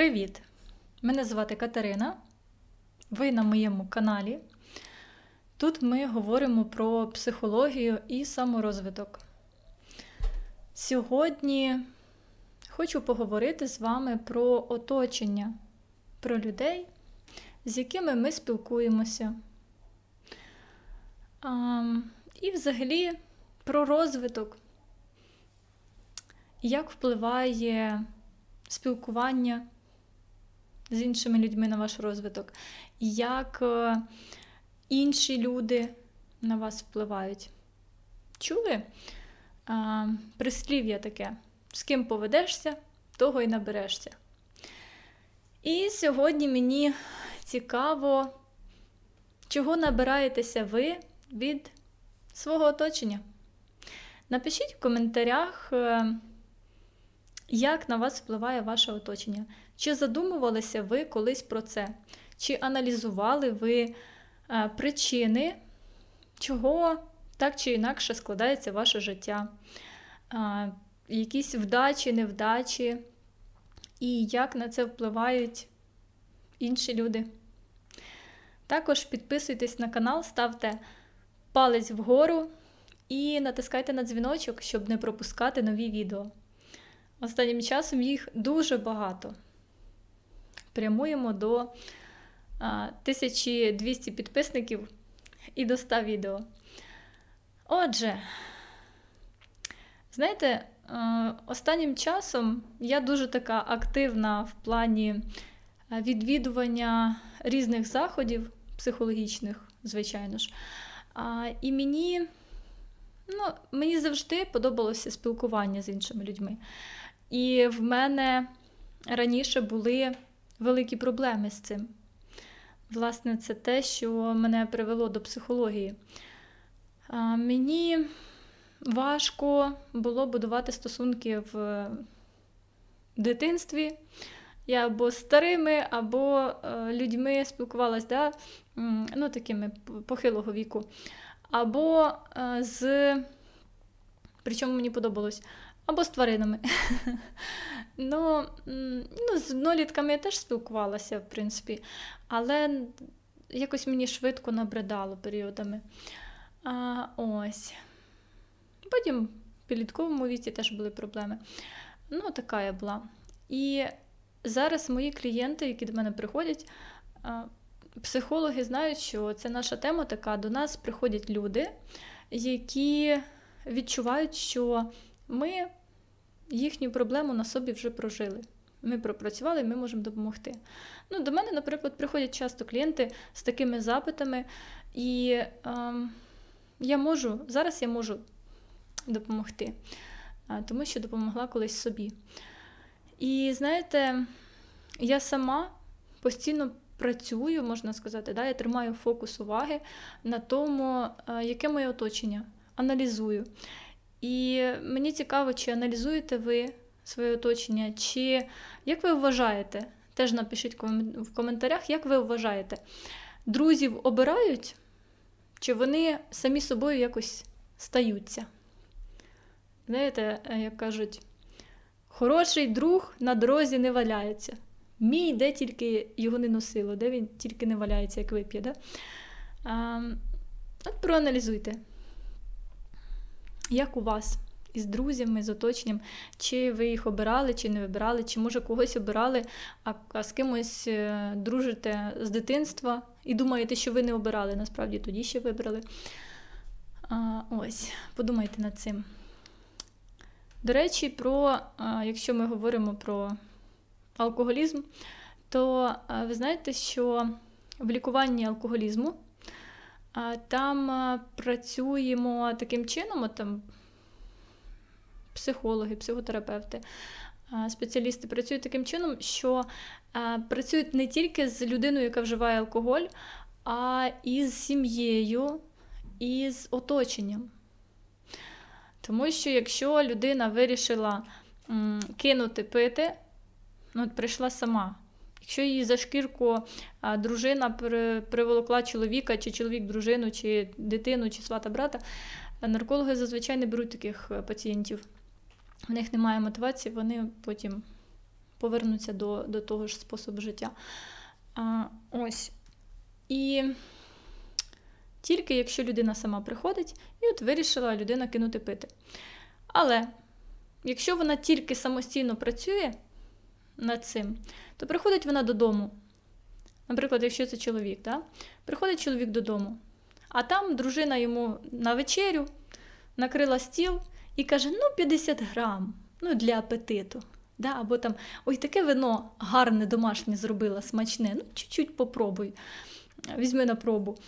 Привіт! Мене звати Катерина. Ви на моєму каналі. Тут ми говоримо про психологію і саморозвиток. Сьогодні хочу поговорити з вами про оточення, про людей, з якими ми спілкуємося. А, і взагалі про розвиток, як впливає спілкування з іншими людьми на ваш розвиток, як е, інші люди на вас впливають. Чули? А, прислів'я таке: з ким поведешся, того й наберешся. І сьогодні мені цікаво, чого набираєтеся ви від свого оточення. Напишіть в коментарях, е, як на вас впливає ваше оточення. Чи задумувалися ви колись про це? Чи аналізували ви е, причини, чого так чи інакше складається ваше життя? Е, якісь вдачі, невдачі, і як на це впливають інші люди? Також підписуйтесь на канал, ставте палець вгору і натискайте на дзвіночок, щоб не пропускати нові відео. Останнім часом їх дуже багато. Прямуємо до 1200 підписників і до 100 відео. Отже, знаєте, е, останнім часом я дуже така активна в плані е, відвідування різних заходів психологічних, звичайно ж. І мені, ну, мені завжди подобалося спілкування з іншими людьми. І в мене раніше були великі проблеми з цим. Власне, це те, що мене привело до психології. А, Мені важко було будувати стосунки в дитинстві. Я або старими, або е, людьми спілкувалася, да? ну, такими похилого віку. Або е, з, причому мені подобалось, або з тваринами. ну, ну, З однолітками я теж спілкувалася, в принципі, але якось мені швидко набридало періодами. А, Ось. Потім в підлітковому віці теж були проблеми. Ну, така я була. І зараз мої клієнти, які до мене приходять, психологи знають, що це наша тема така. До нас приходять люди, які відчувають, що ми їхню проблему на собі вже прожили. Ми пропрацювали, ми можемо допомогти. Ну, До мене, наприклад, приходять часто клієнти з такими запитами, і е, я можу, зараз я можу допомогти, тому що допомогла колись собі. І знаєте, я сама постійно працюю, можна сказати, да, я тримаю фокус уваги на тому, яке моє оточення, аналізую. І мені цікаво, чи аналізуєте ви своє оточення, чи як ви вважаєте, теж напишіть в коментарях, як ви вважаєте, друзів обирають, чи вони самі собою якось стаються? Знаєте, як кажуть, хороший друг на дорозі не валяється. Мій, де тільки його не носило, де він тільки не валяється, як вип'є. Да? А, От проаналізуйте як у вас із друзями, з оточенням, чи ви їх обирали, чи не вибирали, чи може когось обирали, а, з кимось е, дружите з дитинства і думаєте, що ви не обирали, насправді тоді ще вибрали. А, Ось, подумайте над цим. До речі, про, якщо ми говоримо про алкоголізм, то ви знаєте, що в лікуванні алкоголізму там працюємо таким чином, там психологи, психотерапевти, спеціалісти працюють таким чином, що працюють не тільки з людиною, яка вживає алкоголь, а і з сім'єю, і з оточенням. Тому що якщо людина вирішила кинути пити, ну, от прийшла сама. Якщо її за шкірку дружина приволокла чоловіка, чи чоловік дружину, чи дитину, чи свата брата, наркологи зазвичай не беруть таких е, пацієнтів. У них немає мотивації, вони потім повернуться до, до того ж способу життя. А, Ось. І тільки якщо людина сама приходить, і от вирішила людина кинути пити. Але якщо вона тільки самостійно працює над цим, то приходить вона додому. Наприклад, якщо це чоловік, да? приходить чоловік додому, а там дружина йому на вечерю накрила стіл і каже: ну, 50 грам, ну, для апетиту. Да? Або там ой, таке вино гарне домашнє зробила, смачне, ну, чуть-чуть попробуй, візьми на пробу.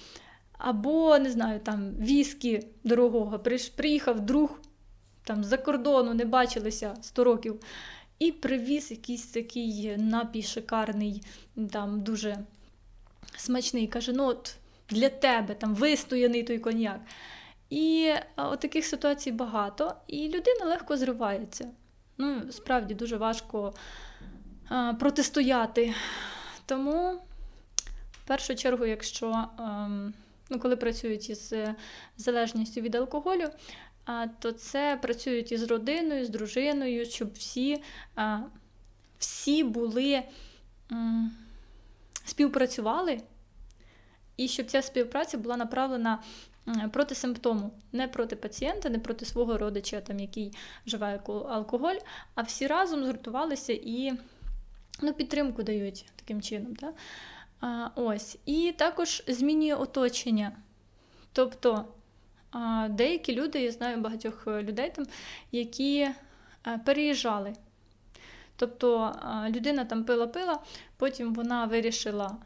Або, не знаю, там віскі дорогого, приїхав друг там з-за кордону, не бачилися 100 років, і привіз якийсь такий напій шикарний, там дуже смачний. Каже: ну от для тебе там вистояний той коньяк. І от таких ситуацій багато, і людина легко зривається. Ну, справді дуже важко а, протистояти. Тому, в першу чергу, якщо а, ем, ну, коли працюють із залежністю від алкоголю, то це працюють із родиною, з дружиною, щоб всі, всі були співпрацювали, і щоб ця співпраця була направлена проти симптому, не проти пацієнта, не проти свого родича, там, який вживає алкоголь, а всі разом згуртувалися і ну, підтримку дають таким чином. Да? Ось. І також змінює оточення. Тобто деякі люди, я знаю багатьох людей, там, які переїжджали. Тобто людина там пила-пила, потім вона вирішила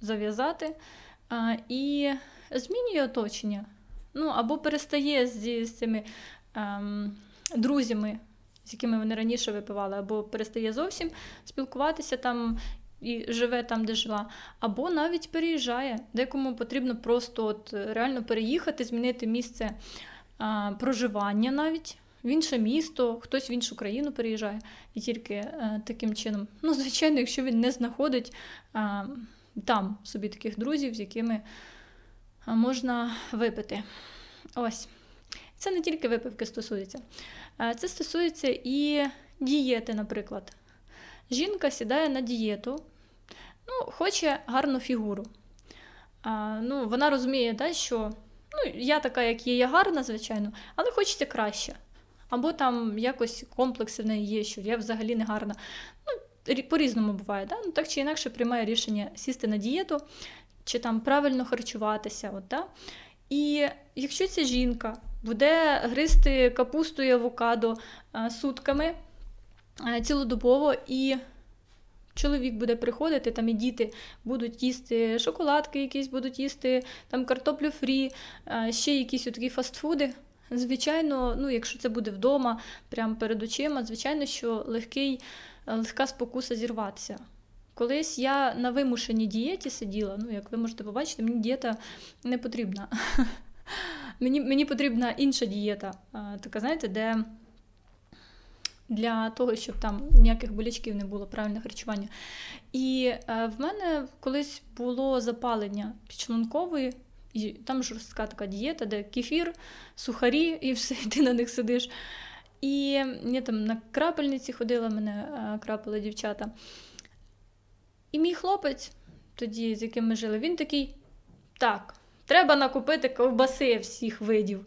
зав'язати. І змінює оточення. Ну, Або перестає з, з цими ем, друзями, з якими вони раніше випивали, або перестає зовсім спілкуватися там і живе там, де жила, або навіть переїжджає. Декому потрібно просто от реально переїхати, змінити місце а, проживання навіть. В інше місто, хтось в іншу країну переїжджає і тільки е, таким чином. Ну, звичайно, якщо він не знаходить е, там собі таких друзів, з якими можна випити. Ось. Це не тільки випивки стосується. Це стосується і дієти, наприклад. Жінка сідає на дієту, ну, хоче гарну фігуру. А, ну, Вона розуміє, да, що ну, я така, як є, я гарна, звичайно, але хочеться краще. Або там якось комплекси в неї є, що я взагалі не гарна. Ну, По-різному буває. Да? Ну, Так чи інакше приймає рішення сісти на дієту чи там правильно харчуватися. От, да? І якщо ця жінка буде гризти капусту і авокадо сутками цілодобово, і чоловік буде приходити, там і діти будуть їсти шоколадки, якісь будуть їсти там картоплю фрі, ще якісь такі фастфуди. Звичайно, ну, якщо це буде вдома, прямо перед очима, звичайно, що легкий, легка спокуса зірватися. Колись я на вимушеній дієті сиділа, ну, як ви можете побачити, мені дієта не потрібна. Мені мені потрібна інша дієта, така, знаєте, де для того, щоб там ніяких болячків не було, правильне харчування. І е, в мене колись було запалення підшлункової, і там жорстка така дієта, де кефір, сухарі, і все, і ти на них сидиш. І я там на крапельниці ходила, мене е, крапили дівчата. І мій хлопець, тоді, з яким ми жили, він такий: так, треба накупити ковбаси всіх видів.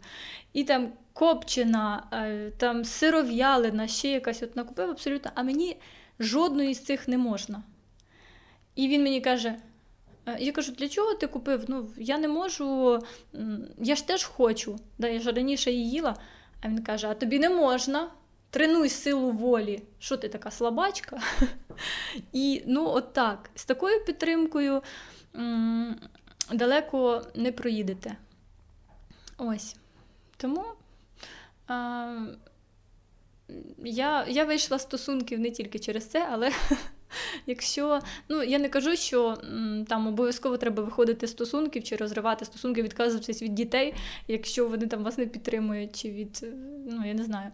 І там копчена, е, там сиров'ялина, ще якась от накупив абсолютно, а мені жодної з цих не можна. І він мені каже: «Е, я кажу, для чого ти купив? Ну, я не можу, я ж теж хочу. Да, Я ж раніше її їла. А він каже: А тобі не можна. Тренуй силу волі, що ти така слабачка? І ну, от так, з такою підтримкою далеко не проїдете. Ось. Тому а, я я вийшла з стосунків не тільки через це, але якщо. Ну, я не кажу, що там обов'язково треба виходити з стосунків чи розривати стосунки, відказуватись від дітей, якщо вони там вас не підтримують, чи від. Ну, я не знаю.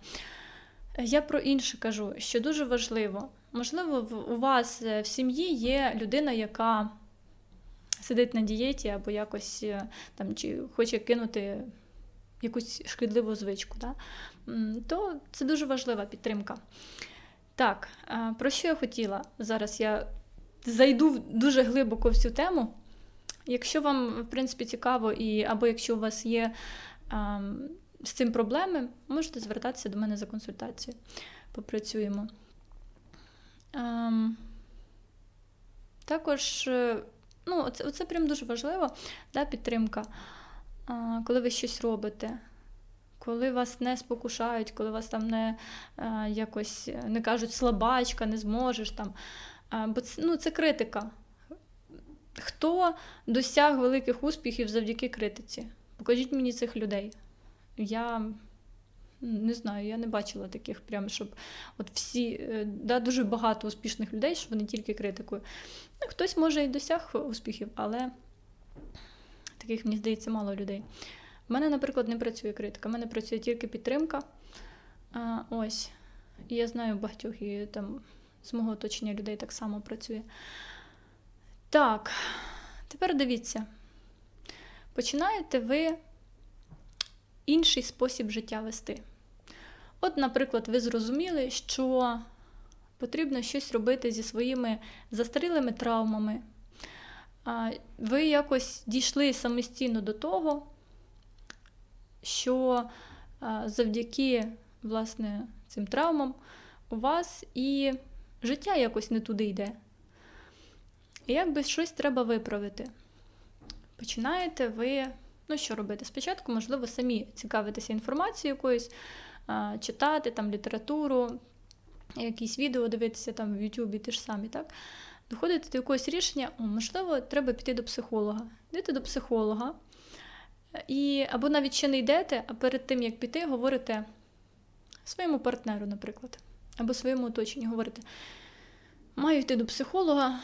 Я про інше кажу, що дуже важливо. Можливо, у вас е, в сім'ї є людина, яка сидить на дієті або якось е, там чи хоче кинути якусь шкідливу звичку, да? то це дуже важлива підтримка. Так, е, про що я хотіла? Зараз я зайду дуже глибоко в цю тему. Якщо вам, в принципі, цікаво, і, або якщо у вас є ем, з цим проблеми, можете звертатися до мене за консультацією. Попрацюємо. Ем, також, е, ну, це, прям дуже важливо, да, підтримка, а, коли ви щось робите. Коли вас не спокушають, коли вас там не е, якось е, не кажуть слабачка, не зможеш там. Бо це, ну, це критика. Хто досяг великих успіхів завдяки критиці? Покажіть мені цих людей. Я не знаю, я не бачила таких, прям, щоб от всі, е, да, дуже багато успішних людей, що вони тільки критикою. Ну, хтось може і досяг успіхів, але таких, мені здається, мало людей. У мене, наприклад, не працює критика, у мене працює тільки підтримка. А, ось. І я знаю багатьох і там з мого оточення людей так само працює. Так, тепер дивіться. Починаєте ви інший спосіб життя вести. От, наприклад, ви зрозуміли, що потрібно щось робити зі своїми застарілими травмами. Ви якось дійшли самостійно до того, що завдяки власне, цим травмам у вас і життя якось не туди йде. І якби щось треба виправити. Починаєте ви, ну що робити? Спочатку, можливо, самі цікавитися інформацією якоюсь, читати там літературу, якісь відео дивитися там в Ютубі ті ж самі, так? Доходите до якогось рішення, о, можливо, треба піти до психолога. Йдете до психолога, і, або навіть ще не йдете, а перед тим, як піти, говорите своєму партнеру, наприклад, або своєму оточенню, говорите, маю йти до психолога,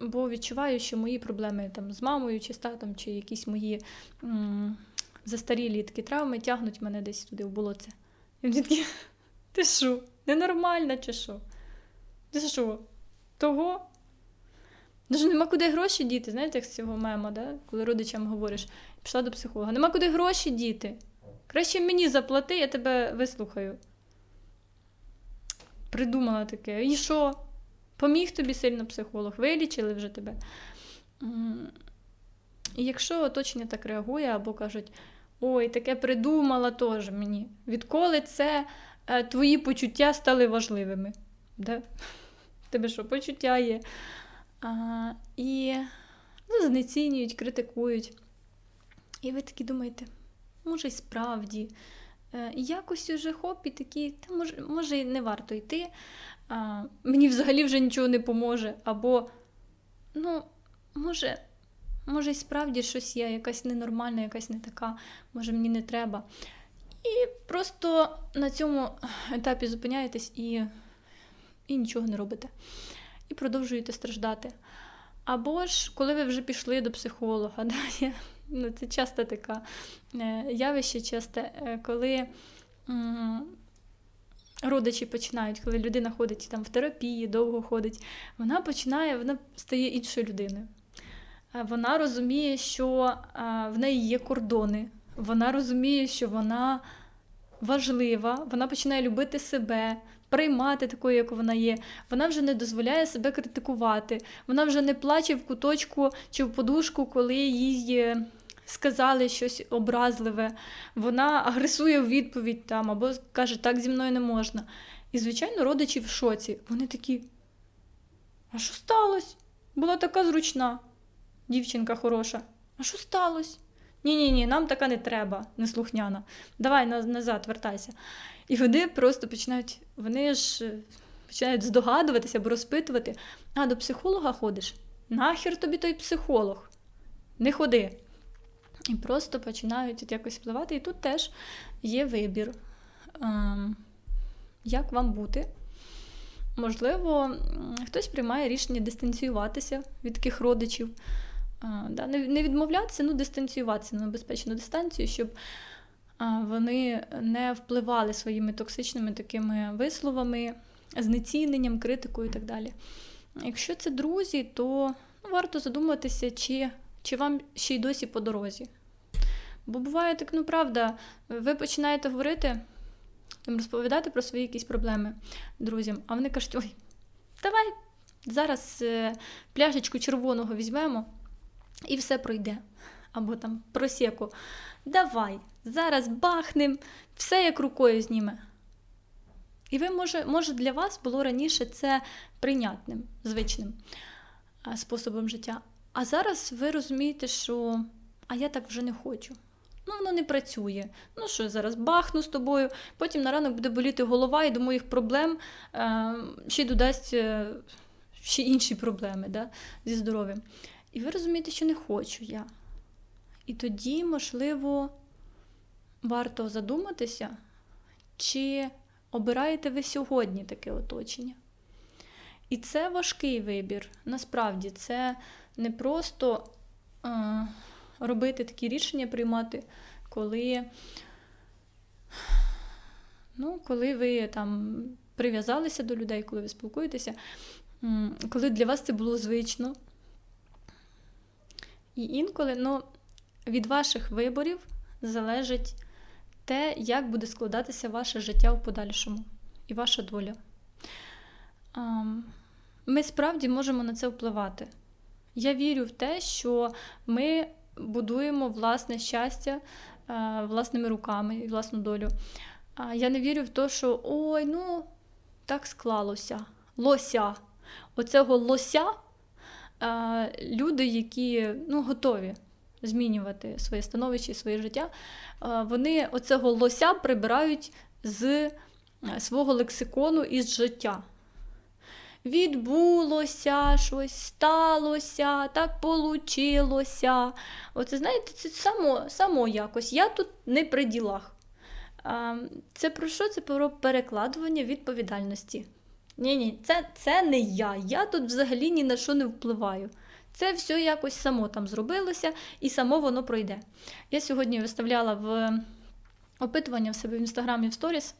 бо відчуваю, що мої проблеми там, з мамою чи з татом, чи якісь мої м- застарілі такі травми тягнуть мене десь туди в болоце. І вони такі, ти що, ненормальна чи що? Ти що? Того? Даже нема куди гроші діти, знаєте, як з цього мема, да? коли родичам говориш, пішла до психолога, нема куди гроші діти. Краще мені заплати, я тебе вислухаю. Придумала таке. І що? Поміг тобі сильно психолог, вилічили вже тебе. І якщо оточення так реагує, або кажуть, ой, таке придумала теж мені. Відколи це е, твої почуття стали важливими? Да? Тебе що, почуття є? А, і ну, знецінюють, критикують. І ви такі думаєте, може, й справді. Е, якось уже хоп, і такі, та може, може, не варто йти, а, мені взагалі вже нічого не поможе. Або, ну, може, може, і справді щось є, якась ненормальна, якась не така, може, мені не треба. І просто на цьому етапі зупиняєтесь і, і нічого не робите. І продовжуєте страждати. Або ж, коли ви вже пішли до психолога, да, я, ну, це часто таке явище, часто, е, коли м, родичі починають, коли людина ходить там в терапії, довго ходить, вона починає, вона стає іншою людиною. Е, Вона розуміє, що е, в неї є кордони, вона розуміє, що вона важлива, вона починає любити себе, приймати такою, як вона є. Вона вже не дозволяє себе критикувати. Вона вже не плаче в куточку чи в подушку, коли їй е, сказали щось образливе. Вона агресує в відповідь там або каже, так зі мною не можна. І, звичайно, родичі в шоці. Вони такі. А що сталося? Була така зручна, дівчинка хороша. А що сталося? Ні-ні, ні, нам така не треба, неслухняна. Давай назад, вертайся. І вони просто починають, вони ж е, починають здогадуватися або розпитувати: а до психолога ходиш? Нахер тобі той психолог? Не ходи. І просто починають от якось впливати. І тут теж є вибір, ем, як вам бути. Можливо, хтось приймає рішення дистанціюватися від таких родичів. Да, не, відмовлятися, ну дистанціюватися на безпечну дистанцію, щоб вони не впливали своїми токсичними такими висловами, знеціненням, критикою і так далі. Якщо це друзі, то ну, варто задуматися, чи, чи вам ще й досі по дорозі. Бо буває так, ну правда, ви починаєте говорити, там, розповідати про свої якісь проблеми друзям. А вони кажуть: ой, давай зараз е, пляшечку червоного візьмемо і все пройде. Або там просеку. Давай, зараз бахнем, все як рукою зніме. І ви, може, може, для вас було раніше це прийнятним, звичним способом життя. А зараз ви розумієте, що а я так вже не хочу. Ну, воно не працює. Ну що, зараз бахну з тобою, потім на ранок буде боліти голова, і до моїх проблем е, ще додасть е, ще інші проблеми да, зі здоров'ям. І ви розумієте, що не хочу я. І тоді, можливо, варто задуматися, чи обираєте ви сьогодні таке оточення. І це важкий вибір. Насправді, це не просто е, робити такі рішення, приймати, коли, ну, коли ви там прив'язалися до людей, коли ви спілкуєтеся, коли для вас це було звично. І інколи ну, від ваших виборів залежить те, як буде складатися ваше життя в подальшому і ваша доля. Ми справді можемо на це впливати. Я вірю в те, що ми будуємо власне щастя власними руками і власну долю. Я не вірю в те, що ой, ну, так склалося. Лося. Оцього лося люди, які ну, готові змінювати своє становище, своє життя, вони оцього лося прибирають з е, свого лексикону із життя. Відбулося, щось сталося, так получилося. Оце, знаєте, це само само якось. Я тут не при ділах. Це про що? Це про перекладування відповідальності. Ні, ні, це це не я. Я тут взагалі ні на що не впливаю. Це все якось само там зробилося і само воно пройде. Я сьогодні виставляла в опитування в себе в інстаграмі в сторіс,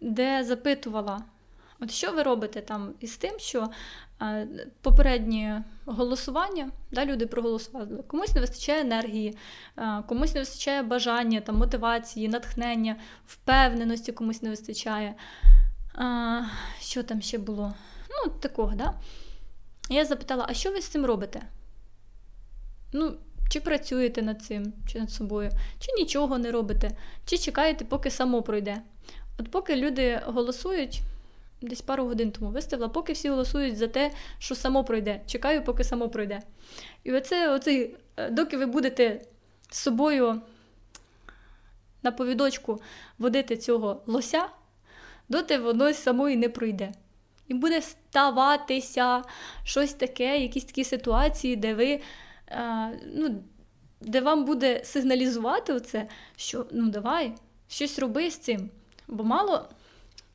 де запитувала, от що ви робите там із тим, що е, попереднє голосування, да, люди проголосували, комусь не вистачає енергії, е, комусь не вистачає бажання, там, мотивації, натхнення, впевненості комусь не вистачає. А, Що там ще було? Ну, такого, да? Я запитала, а що ви з цим робите? Ну, чи працюєте над цим, чи над собою, чи нічого не робите, чи чекаєте, поки само пройде. От поки люди голосують, десь пару годин тому виставила, поки всі голосують за те, що само пройде. Чекаю, поки само пройде. І оце, оце, доки ви будете з собою на повідочку водити цього лося, доти воно само і не пройде. І буде ставатися щось таке, якісь такі ситуації, де ви ну, де вам буде сигналізувати оце, що ну давай, щось роби з цим. Бо мало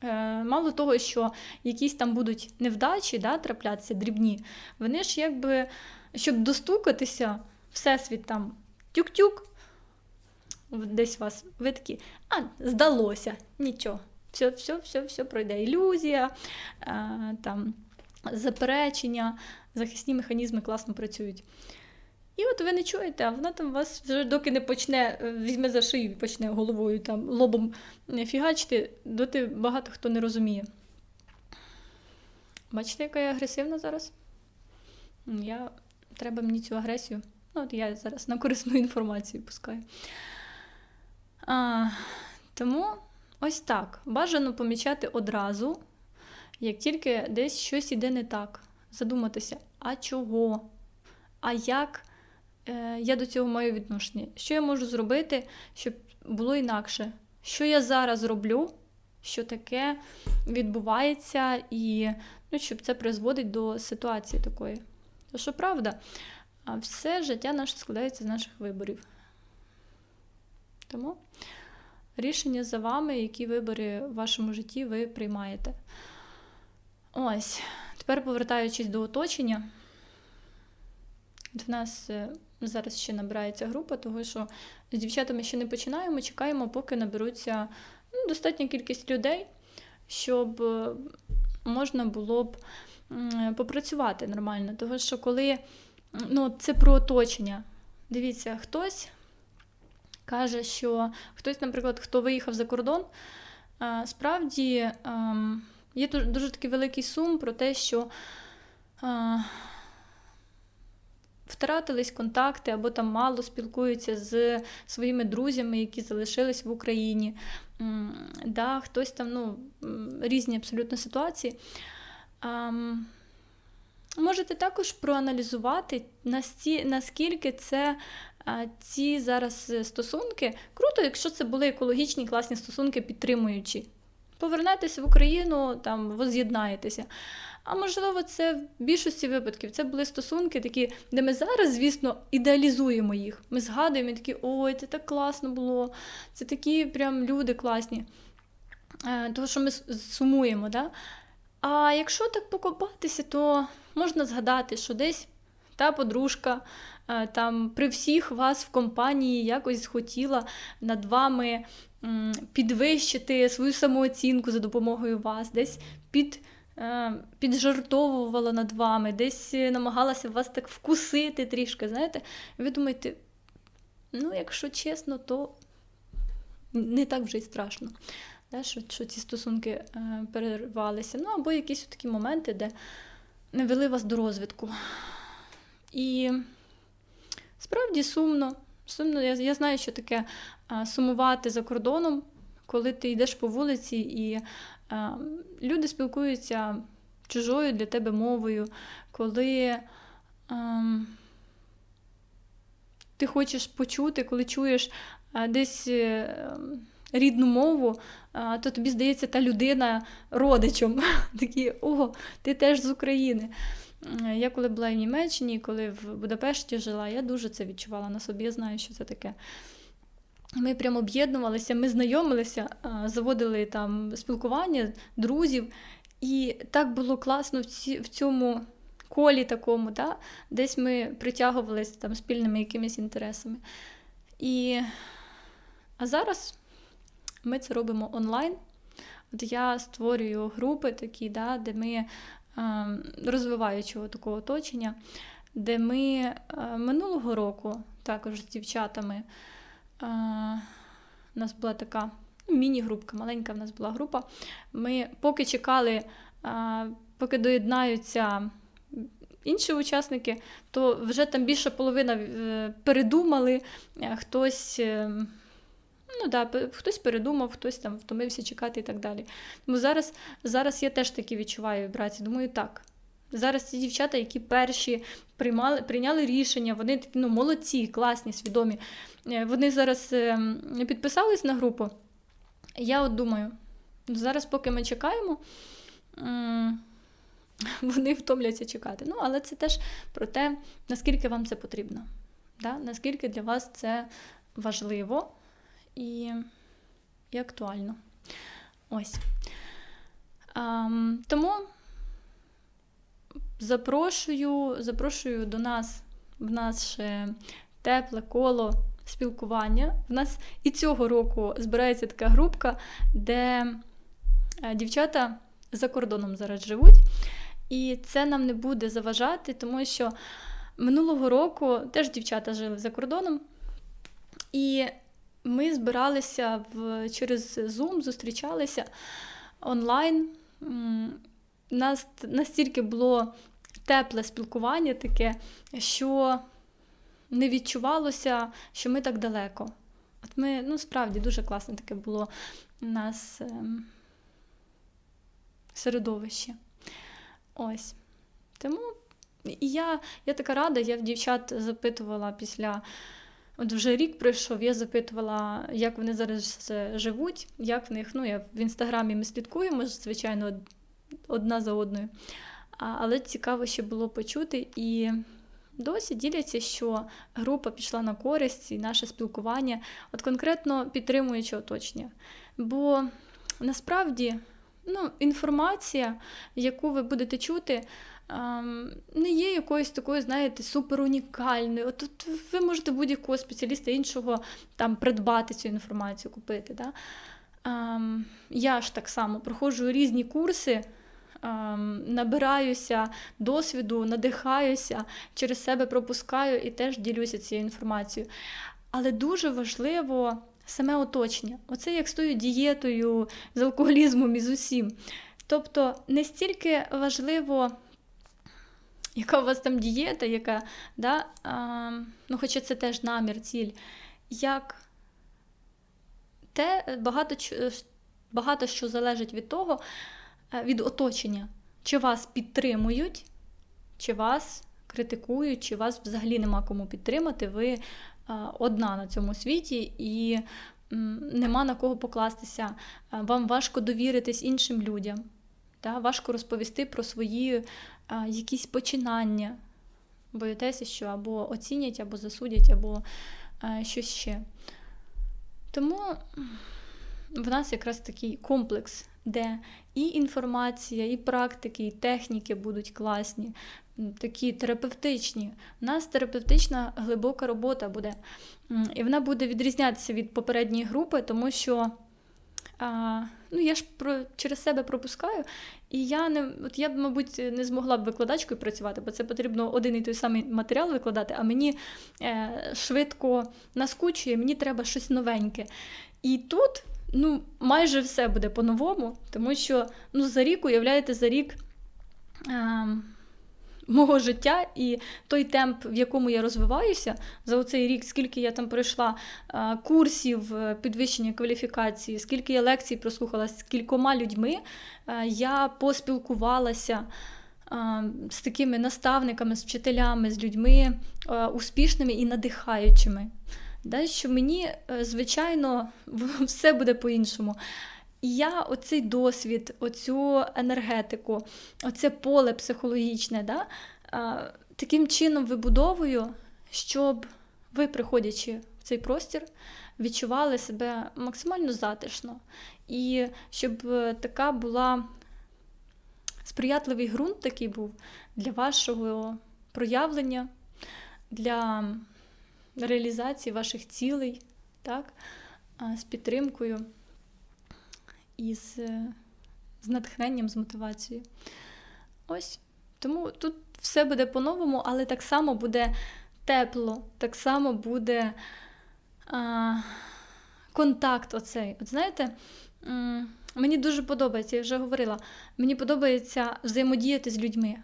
е, мало того, що якісь там будуть невдачі, да, траплятися дрібні, вони ж якби, щоб достукатися, всесвіт там тюк-тюк, десь вас, ви такі, а, здалося, нічого. Все, все, все, все пройде. Ілюзія, е, там, заперечення, захисні механізми класно працюють. І от ви не чуєте, а вона там вас вже доки не почне, е, візьме за шию і почне головою там лобом е, фігачити, доти багато хто не розуміє. Бачите, яка я агресивна зараз? Я, Треба мені цю агресію. Ну, от я зараз на корисну інформацію пускаю. А, Тому ось так. Бажано помічати одразу, як тільки десь щось іде не так. Задуматися, а чого? А як я до цього маю відношення. Що я можу зробити, щоб було інакше? Що я зараз роблю, що таке відбувається, і ну, щоб це призводить до ситуації такої. Що правда, все життя наше складається з наших виборів. Тому рішення за вами, які вибори в вашому житті ви приймаєте. Ось, тепер повертаючись до оточення. В нас е, зараз ще набирається група, тому що з дівчатами ще не починаємо, чекаємо, поки наберуться ну, достатня кількість людей, щоб е, можна було б попрацювати нормально. Тому що коли ну, це про оточення, дивіться, хтось каже, що хтось, наприклад, хто виїхав за кордон, Справді ем, є дуже такий великий сум про те, що втратились контакти або там мало спілкуються з своїми друзями, які залишились в Україні. Да, Хтось там ну, різні абсолютно ситуації. Можете також проаналізувати, наскільки це ці зараз стосунки круто, якщо це були екологічні класні стосунки, підтримуючі. Повернетеся в Україну, там воз'єднаєтеся. А можливо, це в більшості випадків це були стосунки, такі, де ми зараз, звісно, ідеалізуємо їх. Ми згадуємо і такі, ой, це так класно було, це такі прям люди класні. Е, Тому що ми сумуємо. Да? А якщо так покопатися, то можна згадати, що десь та подружка е, там при всіх вас в компанії якось хотіла над вами підвищити свою самооцінку за допомогою вас, десь під. Е, піджартовувала над вами, десь намагалася вас так вкусити трішки. знаєте. ви думаєте, ну, якщо чесно, то не так вже й страшно, да, що що ці стосунки е, перервалися. Ну, або якісь такі моменти, де не вели вас до розвитку. І справді сумно. сумно. Я я знаю, що таке сумувати за кордоном, коли ти йдеш по вулиці і а, люди спілкуються чужою для тебе мовою, коли а, ти хочеш почути, коли чуєш а, десь. Е, Рідну мову, то тобі здається та людина родичем. Такі, о, ти теж з України. Я коли була в Німеччині, коли в Будапешті жила, я дуже це відчувала на собі, я знаю, що це таке. Ми прямо об'єднувалися, ми знайомилися, заводили там спілкування друзів, і так було класно в цьому колі такому, да? десь ми притягувалися там спільними якимись інтересами. І... А зараз ми це робимо онлайн. От Я створюю групи такі, да, де ми розвиваючого такого оточення, де ми минулого року також з дівчатами у нас була така міні-групка, маленька в нас була група. Ми поки чекали, е, поки доєднаються. Інші учасники, то вже там більше половина передумали, хтось ем, Ну да, хтось передумав, хтось там втомився чекати і так далі. Тому зараз зараз я теж такі відчуваю вібрації. Думаю, так. Зараз ці дівчата, які перші приймали, прийняли рішення, вони такі ну, молодці, класні, свідомі. Е, вони зараз е, підписались на групу. Я от думаю, зараз, поки ми чекаємо, вони втомляться чекати. Ну, але це теж про те, наскільки вам це потрібно. Да? Наскільки для вас це важливо і і актуально. Ось. Тому запрошую, запрошую до нас в наше тепле коло спілкування. В нас і цього року збирається така групка, де е, дівчата за кордоном зараз живуть. І це нам не буде заважати, тому що минулого року теж дівчата жили за кордоном. І ми збиралися в, через Zoom, зустрічалися онлайн. Нас настільки було тепле спілкування таке, що не відчувалося, що ми так далеко. От ми, ну, справді, дуже класне таке було у нас е, середовище. Ось. Тому і я, я така рада, я в дівчат запитувала після. От вже рік пройшов, я запитувала, як вони зараз живуть, як в них. Ну, я в інстаграмі ми слідкуємо, звичайно, одна за одною. Але цікаво ще було почути. І досі діляться, що група пішла на користь і наше спілкування, от конкретно підтримуючи оточення. Бо насправді ну, інформація, яку ви будете чути, не є якоюсь такою, знаєте, супер унікальною. От, от ви можете будь-якого спеціаліста іншого там придбати цю інформацію, купити. Да? Я ж так само проходжу різні курси. Набираюся досвіду, надихаюся, через себе пропускаю і теж ділюся цією інформацією. Але дуже важливо саме оточення. Оце як з тою дієтою, з алкоголізмом і з усім. Тобто не стільки важливо, яка у вас там дієта, яка, да, а, ну хоча це теж намір, ціль, як те багато, багато що залежить від того, від оточення, чи вас підтримують, чи вас критикують, чи вас взагалі нема кому підтримати, ви одна на цьому світі і нема на кого покластися. Вам важко довіритись іншим людям, та? важко розповісти про свої якісь починання. Боїтеся, що або оцінять, або засудять, або щось ще. Тому в нас якраз такий комплекс, де і інформація, і практики, і техніки будуть класні, такі терапевтичні. У нас терапевтична глибока робота буде. І вона буде відрізнятися від попередньої групи, тому що а, ну, я ж про, через себе пропускаю, і я не от я б, мабуть, не змогла б викладачкою працювати, бо це потрібно один і той самий матеріал викладати, а мені е, швидко наскучує, мені треба щось новеньке. І тут ну, майже все буде по-новому, тому що ну, за рік, уявляєте, за рік. Е, мого життя і той темп, в якому я розвиваюся за оцей рік, скільки я там пройшла курсів е, підвищення кваліфікації, скільки я лекцій прослухала з кількома людьми, е, я поспілкувалася. З такими наставниками, з вчителями, з людьми е, успішними і надихаючими. Да, Що мені, звичайно, все буде по-іншому. І я оцей досвід, оцю енергетику, оце поле психологічне, да, таким чином вибудовую, щоб ви, приходячи в цей простір, відчували себе максимально затишно. І щоб е, така була сприятливий ґрунт такий був для вашого проявлення, для реалізації ваших цілей, так, з підтримкою і з, з натхненням, з мотивацією. Ось. Тому тут все буде по-новому, але так само буде тепло, так само буде а, контакт оцей. От знаєте, мені дуже подобається, я вже говорила, мені подобається взаємодіяти з людьми.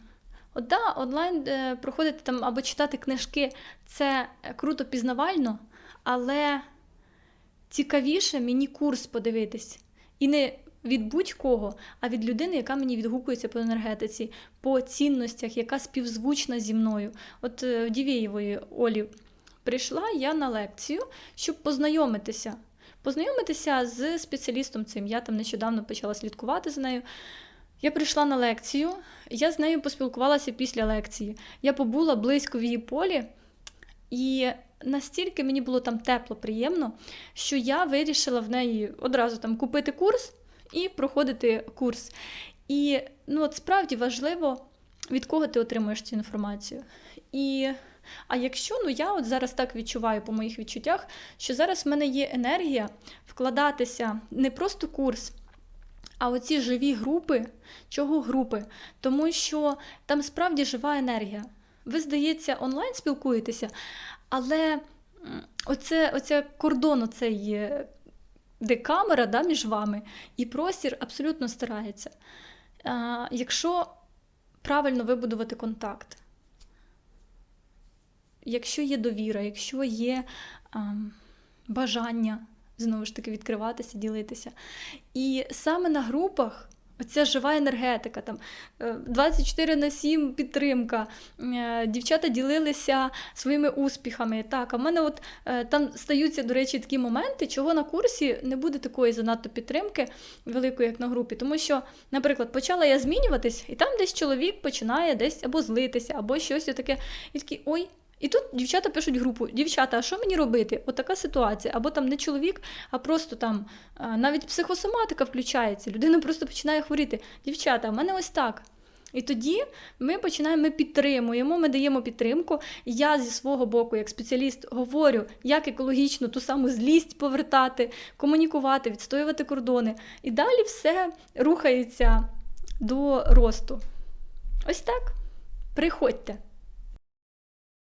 От да, онлайн е, проходити там або читати книжки це круто пізнавально, але цікавіше мені курс подивитись. І не від будь-кого, а від людини, яка мені відгукується по енергетиці, по цінностях, яка співзвучна зі мною. От е, Дівєєвої Олі прийшла я на лекцію, щоб познайомитися. Познайомитися з спеціалістом цим. Я там нещодавно почала слідкувати за нею. Я прийшла на лекцію, я з нею поспілкувалася після лекції. Я побула близько в її полі, і настільки мені було там тепло, приємно, що я вирішила в неї одразу там купити курс і проходити курс. І ну, от справді важливо, від кого ти отримуєш цю інформацію. І а якщо ну я от зараз так відчуваю по моїх відчуттях, що зараз в мене є енергія вкладатися не просто курс, а оці живі групи, чого групи? Тому що там справді жива енергія. Ви, здається, онлайн спілкуєтеся, але оце, оце кордон, оцей, де камера да, між вами, і простір абсолютно старається. А, Якщо правильно вибудувати контакт, якщо є довіра, якщо є а, бажання знову ж таки відкриватися, ділитися. І саме на групах Оця жива енергетика, там 24 е, на 7 підтримка. Е, дівчата ділилися своїми успіхами. Так, а в мене от е, там стаються, до речі, такі моменти, чого на курсі не буде такої занадто підтримки великої, як на групі. Тому що, наприклад, почала я змінюватись, і там десь чоловік починає десь або злитися, або щось таке. І такий, ой, і тут дівчата пишуть групу: дівчата, а що мені робити? Отака ситуація. Або там не чоловік, а просто там навіть психосоматика включається. Людина просто починає хворіти. Дівчата, в мене ось так. І тоді ми починаємо, ми підтримуємо, ми даємо підтримку. Я зі свого боку, як спеціаліст, говорю, як екологічно ту саму злість повертати, комунікувати, відстоювати кордони. І далі все рухається до росту. Ось так. Приходьте.